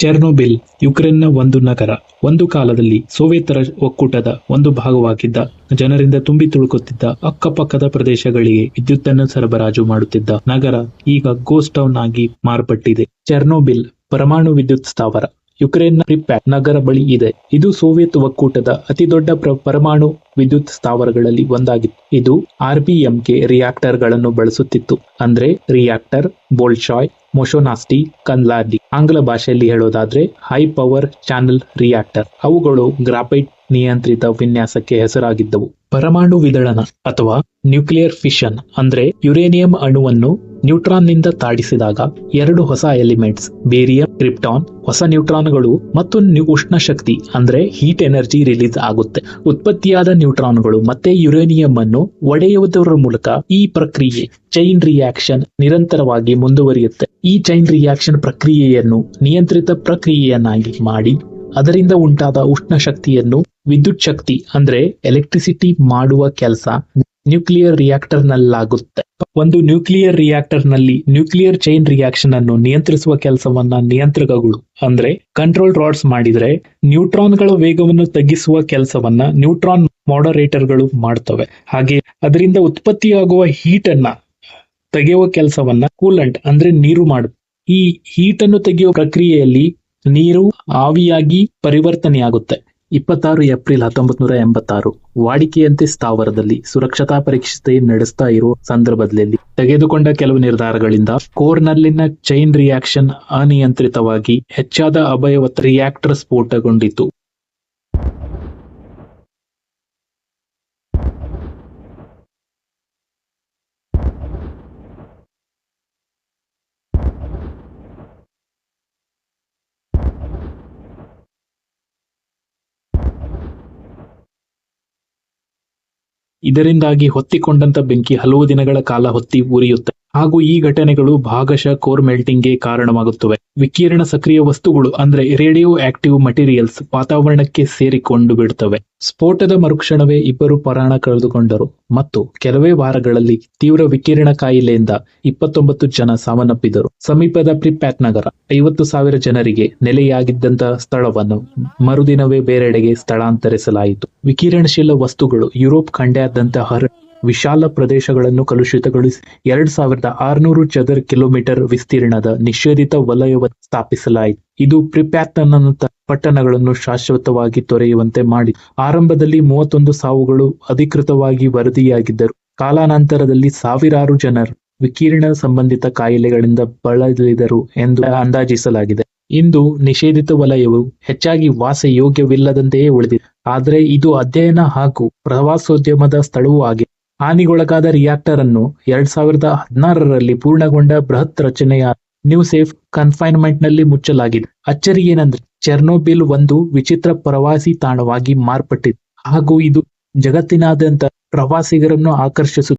Chernobyl ಯುಕ್ರೇನ್ನ ಒಂದು ನಗರ. ಒಂದು ಕಾಲದಲ್ಲಿ ಸೋವಿಯತರ ಒಕ್ಕೂಟದ ಒಂದು ಭಾಗವಾಗಿದ್ದ ಜನರಿಂದ ತುಂಬಿ ತುಳುಕುತ್ತಿದ್ದ ಅಕ್ಕಪಕ್ಕದ ಪ್ರದೇಶಗಳಿಗೆ ವಿದ್ಯುತ್ತನ್ನು ಸರಬರಾಜು ಮಾಡುತ್ತಿದ್ದ ನಗರ ಈಗ ಗೋಸ್ಟ್ ಟೌನ್ ಆಗಿ ಮಾರ್ಪಟ್ಟಿದೆ. ಚೆರ್ನೋಬಿಲ್ ಪರಮಾಣು ವಿದ್ಯುತ್ ಸ್ಥಾವರ. ಯುಕ್ರೇನ್ನ ಪ್ರಿಪ್ಯಾಟ್ ನಗರ ಬಳಿ ಇದೆ. ಇದು ಸೋವಿಯತ್ ಒಕ್ಕೂಟದ ಅತಿದೊಡ್ಡ ಪ್ರ- ಪರಮಾಣು ವಿದ್ಯುತ್ ಸ್ಥಾವರಗಳಲ್ಲಿ ಒಂದಾಗಿತ್ತು. ಇದು ಆರ್ಬಿಎಂಕೆ ರಿಯಾಕ್ಟರ್ಗಳನ್ನು ಬಳಸುತ್ತಿತ್ತು. ಅಂದ್ರೆ ರಿಯಾಕ್ಟರ್, ಬೋಲ್ಶಾಯ್, ಮೊಶೋನಾಸ್ಟಿ, ಕನ್ಲಾರ್ಡಿ. ಆಂಗ್ಲ ಭಾಷೆಯಲ್ಲಿ ಹೇಳೋದಾದ್ರೆ ಹೈ ಪವರ್ ಚಾನೆಲ್ ರಿಯಾಕ್ಟರ್. ಅವುಗಳು ಗ್ರಾಫೈಟ್ ನಿಯಂತ್ರಿತ ವಿನ್ಯಾಸಕ್ಕೆ ಹೆಸರಾಗಿದ್ದವು. ಪರಮಾಣು ವಿದಳನ ಅಥವಾ ನ್ಯೂಕ್ಲಿಯರ್ ಫಿಷನ್ ಅಂದ್ರೆ ಯುರೇನಿಯಂ ಅಣುವನ್ನು ನ್ಯೂಟ್ರಾನ್ನಿಂದ ತಾಡಿಸಿದಾಗ ಎರಡು ಹೊಸ ಎಲಿಮೆಂಟ್ಸ್, ಬೇರಿಯಂ, ಕ್ರಿಪ್ಟಾನ್, ಹೊಸ ನ್ಯೂಟ್ರಾನ್ಗಳು ಮತ್ತು ಉಷ್ಣ ಶಕ್ತಿ ಅಂದ್ರೆ ಹೀಟ್ ಎನರ್ಜಿ ರಿಲೀಸ್ ಆಗುತ್ತೆ. ಉತ್ಪತ್ತಿಯಾದ ನ್ಯೂಟ್ರಾನ್ಗಳು ಮತ್ತೆ ಯುರೇನಿಯಂ ಅನ್ನು ಒಡೆಯುವುದರ ಮೂಲಕ ಈ ಪ್ರಕ್ರಿಯೆ ಚೈನ್ ರಿಯಾಕ್ಷನ್ ನಿರಂತರವಾಗಿ ಮುಂದುವರಿಯುತ್ತೆ. ಈ ಚೈನ್ ರಿಯಾಕ್ಷನ್ ಪ್ರಕ್ರಿಯೆಯನ್ನು ನಿಯಂತ್ರಿತ ಪ್ರಕ್ರಿಯೆಯನ್ನಾಗಿ ಮಾಡಿ, ಅದರಿಂದ ಉಂಟಾದ ಉಷ್ಣ ಶಕ್ತಿಯನ್ನು ವಿದ್ಯುತ್ ಶಕ್ತಿ ಅಂದ್ರೆ ಎಲೆಕ್ಟ್ರಿಸಿಟಿ ಮಾಡುವ ಕೆಲಸ ನ್ಯೂಕ್ಲಿಯರ್ ರಿಯಾಕ್ಟರ್ ನಲ್ಲಾಗುತ್ತೆ ಒಂದು ನ್ಯೂಕ್ಲಿಯರ್ ರಿಯಾಕ್ಟರ್ನಲ್ಲಿ ನ್ಯೂಕ್ಲಿಯರ್ ಚೈನ್ ರಿಯಾಕ್ಷನ್ ಅನ್ನು ನಿಯಂತ್ರಿಸುವ ಕೆಲಸವನ್ನ ನಿಯಂತ್ರಕಗಳು, ಅಂದ್ರೆ ಕಂಟ್ರೋಲ್ ರಾಡ್ಸ್ ಮಾಡಿದ್ರೆ ನ್ಯೂಟ್ರಾನ್ಗಳ ವೇಗವನ್ನು ತಗ್ಗಿಸುವ ಕೆಲಸವನ್ನ ನ್ಯೂಟ್ರಾನ್ ಮಾಡರೇಟರ್ಗಳು ಮಾಡ್ತವೆ. ಹಾಗೆ ಅದರಿಂದ ಉತ್ಪತ್ತಿಯಾಗುವ ಹೀಟ್ ಅನ್ನ ತೆಗೆಯುವ ಕೆಲಸವನ್ನ ಕೂಲಂಟ್, ಅಂದ್ರೆ ನೀರು ಮಾಡುತ್ತೆ ಈ ಹೀಟ್ ಅನ್ನು ತೆಗೆಯುವ ಪ್ರಕ್ರಿಯೆಯಲ್ಲಿ ನೀರು ಆವಿಯಾಗಿ ಪರಿವರ್ತನೆಯಾಗುತ್ತೆ. ಇಪ್ಪತ್ತಾರು ಏಪ್ರಿಲ್ ಹತ್ತೊಂಬತ್ತು ನೂರ ಎಂಬತ್ತಾರು. ವಾಡಿಕೆಯಂತೆ ಸ್ಥಾವರದಲ್ಲಿ ಸುರಕ್ಷತಾ ಪರೀಕ್ಷೆ ನಡೆಸ್ತಾ ಇರುವ ಸಂದರ್ಭದಲ್ಲಿ ತೆಗೆದುಕೊಂಡ ಕೆಲವು ನಿರ್ಧಾರಗಳಿಂದ ಕೋರ್ನಲ್ಲಿನ ಚೈನ್ ರಿಯಾಕ್ಷನ್ ಅನಿಯಂತ್ರಿತವಾಗಿ ಹೆಚ್ಚಾದ ಅಭಯವತ್ ರಿಯಾಕ್ಟರ್ ಸ್ಫೋಟಗೊಂಡಿತು ಇದರಿಂದಾಗಿ ಹೊತ್ತಿಕೊಂಡಂತ ಬೆಂಕಿ ಹಲವು ದಿನಗಳ ಕಾಲ ಹೊತ್ತಿ ಉರಿಯುತ್ತೆ ಹಾಗೂ ಈ ಘಟನೆಗಳು ಭಾಗಶಃ ಕೋರ್ ಮೆಲ್ಟಿಂಗ್ಗೆ ಕಾರಣವಾಗುತ್ತವೆ. ವಿಕಿರಣ ಸಕ್ರಿಯ ವಸ್ತುಗಳು, ಅಂದ್ರೆ ರೇಡಿಯೋ ಆಕ್ಟಿವ್ ಮಟೀರಿಯಲ್ಸ್, ವಾತಾವರಣಕ್ಕೆ ಸೇರಿಕೊಂಡು ಬಿಡುತ್ತವೆ ಸ್ಫೋಟದ ಮರುಕ್ಷಣವೇ ಇಬ್ಬರು ಪ್ರಾಣ ಕಳೆದುಕೊಂಡರು. ಮತ್ತು ಕೆಲವೇ ವಾರಗಳಲ್ಲಿ ತೀವ್ರ ವಿಕಿರಣ ಕಾಯಿಲೆಯಿಂದ ಇಪ್ಪತ್ತೊಂಬತ್ತು ಜನ ಸಾವನ್ನಪ್ಪಿದರು. ಸಮೀಪದ ಪ್ರಿಪ್ಯಾಟ್ ನಗರ, ಐವತ್ತು ಸಾವಿರ ಜನರಿಗೆ ನೆಲೆಯಾಗಿದ್ದಂತಹ ಸ್ಥಳವನ್ನು ಮರುದಿನವೇ ಬೇರೆಡೆಗೆ ಸ್ಥಳಾಂತರಿಸಲಾಯಿತು. ವಿಕಿರಣಶೀಲ ವಸ್ತುಗಳು ಯುರೋಪ್ ಖಂಡ್ಯಾದ್ಯಂತ ಹರ ವಿಶಾಲ ಪ್ರದೇಶಗಳನ್ನು ಕಲುಷಿತಗೊಳಿಸಿ ಎರಡ್ ಸಾವಿರದ ಆರುನೂರು ಚದರ ಕಿಲೋಮೀಟರ್ ವಿಸ್ತೀರ್ಣದ ನಿಷೇಧಿತ ವಲಯವನ್ನು ಸ್ಥಾಪಿಸಲಾಯಿತು. ಇದು ಪ್ರಿಪ್ಯಾತನ ಪಟ್ಟಣಗಳನ್ನು ಶಾಶ್ವತವಾಗಿ ತೊರೆಯುವಂತೆ ಮಾಡಿ ಆರಂಭದಲ್ಲಿ ಮೂವತ್ತೊಂದು ಸಾವುಗಳು ಅಧಿಕೃತವಾಗಿ ವರದಿಯಾಗಿದ್ದರು. ಕಾಲಾನಂತರದಲ್ಲಿ ಸಾವಿರಾರು ಜನರು ವಿಕಿರಣ ಸಂಬಂಧಿತ ಕಾಯಿಲೆಗಳಿಂದ ಬಳಲಿದರು ಎಂದು ಅಂದಾಜಿಸಲಾಗಿದೆ. ಇಂದು ನಿಷೇಧಿತ ವಲಯವು ಹೆಚ್ಚಾಗಿ ವಾಸ ಯೋಗ್ಯವಿಲ್ಲದಂತೆಯೇ ಉಳಿದಿದೆ. ಆದರೆ ಇದು ಅಧ್ಯಯನ ಹಾಗೂ ಪ್ರವಾಸೋದ್ಯಮದ ಸ್ಥಳವೂ ಆಗಿದೆ. ಹಾನಿಗೊಳಗಾದ ರಿಯಾಕ್ಟರ್ ಅನ್ನು ಎರಡ್ ಸಾವಿರದ ಹದಿನಾರರಲ್ಲಿ ಪೂರ್ಣಗೊಂಡ ಬೃಹತ್ ರಚನೆಯ ನ್ಯೂ ಸೇಫ್ ಕನ್ಫೈನ್ಮೆಂಟ್ನಲ್ಲಿ ಮುಚ್ಚಲಾಗಿದೆ. ಅಚ್ಚರಿ ಏನಂದ್ರೆ ಚೆರ್ನೋಬಿಲ್ ಒಂದು ವಿಚಿತ್ರ ಪ್ರವಾಸಿ ತಾಣವಾಗಿ ಮಾರ್ಪಟ್ಟಿದೆ. ಹಾಗೂ ಇದು ಜಗತ್ತಿನಾದ್ಯಂತ ಪ್ರವಾಸಿಗರನ್ನು ಆಕರ್ಷಿಸುತ್ತದೆ.